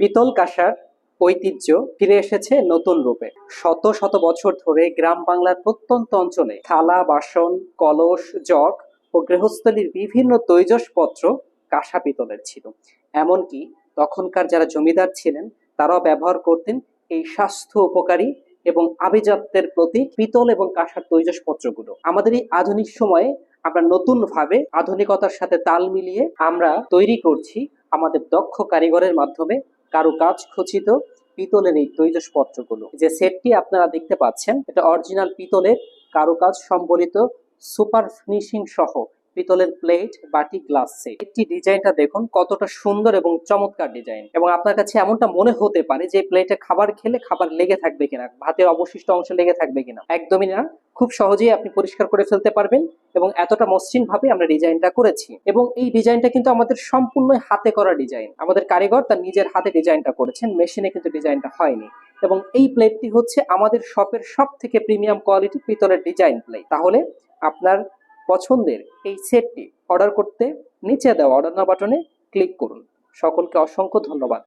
পিতল কাঁসার ঐতিহ্য ফিরে এসেছে নতুন রূপে। শত শত বছর ধরে গ্রাম বাংলার প্রত্যন্ত অঞ্চলে থালা, বাসন, কলস, জগ ও গৃহস্থলীর বিভিন্ন তৈজসপত্র কাঁসা পিতলের ছিল। এমনকি তখনকার যারা জমিদার ছিলেন, তারাও ব্যবহার করতেন এই স্বাস্থ্য উপকারী এবং আভিজাত্যের প্রতীক পিতল এবং কাঁসার তৈজসপত্রগুলো। আমাদের এই আধুনিক সময়ে আমরা নতুন ভাবে আধুনিকতার সাথে তাল মিলিয়ে আমরা তৈরি করছি আমাদের দক্ষ কারিগরের মাধ্যমে কারুকাজ খচিত পিতলের এই তৈজসপত্রগুলো। যে সেটটি আপনারা দেখতে পাচ্ছেন, এটা অরিজিনাল পিতলের কারুকাজ সম্বলিত সুপার ফিনিশিং সহ পিতলের প্লেট বাটি গ্লাস সেট একটি ডিজাইনটা দেখুন, কতটা সুন্দর এবং চমৎকার ডিজাইন। এবং আপনার কাছে এমনটা মনে হতে পারে যে প্লেটে খাবার খেলে খাবার লেগে থাকবে কিনা, ভাতের অবশিষ্ট অংশ লেগে থাকবে কিনা। একদমই না। খুব সহজেই আপনি পরিষ্কার করে ফেলতে পারবেন এবং এতটা মসৃণ ভাবে আমরা ডিজাইনটা করেছি। এবং এই ডিজাইনটা কিন্তু আমাদের সম্পূর্ণ হাতে করা ডিজাইন। আমাদের কারিগর তার নিজের হাতে ডিজাইনটা করেছেন, মেশিনে কিন্তু ডিজাইনটা হয়নি। এবং এই প্লেটটি হচ্ছে আমাদের শপের সব থেকে প্রিমিয়াম কোয়ালিটি পিতলের ডিজাইন প্লেট। তাহলে আপনার পছন্দের এই সেটটি অর্ডার করতে নিচে দেওয়া অর্ডার না বাটনে ক্লিক করুন। সকলকে অসংখ্য ধন্যবাদ।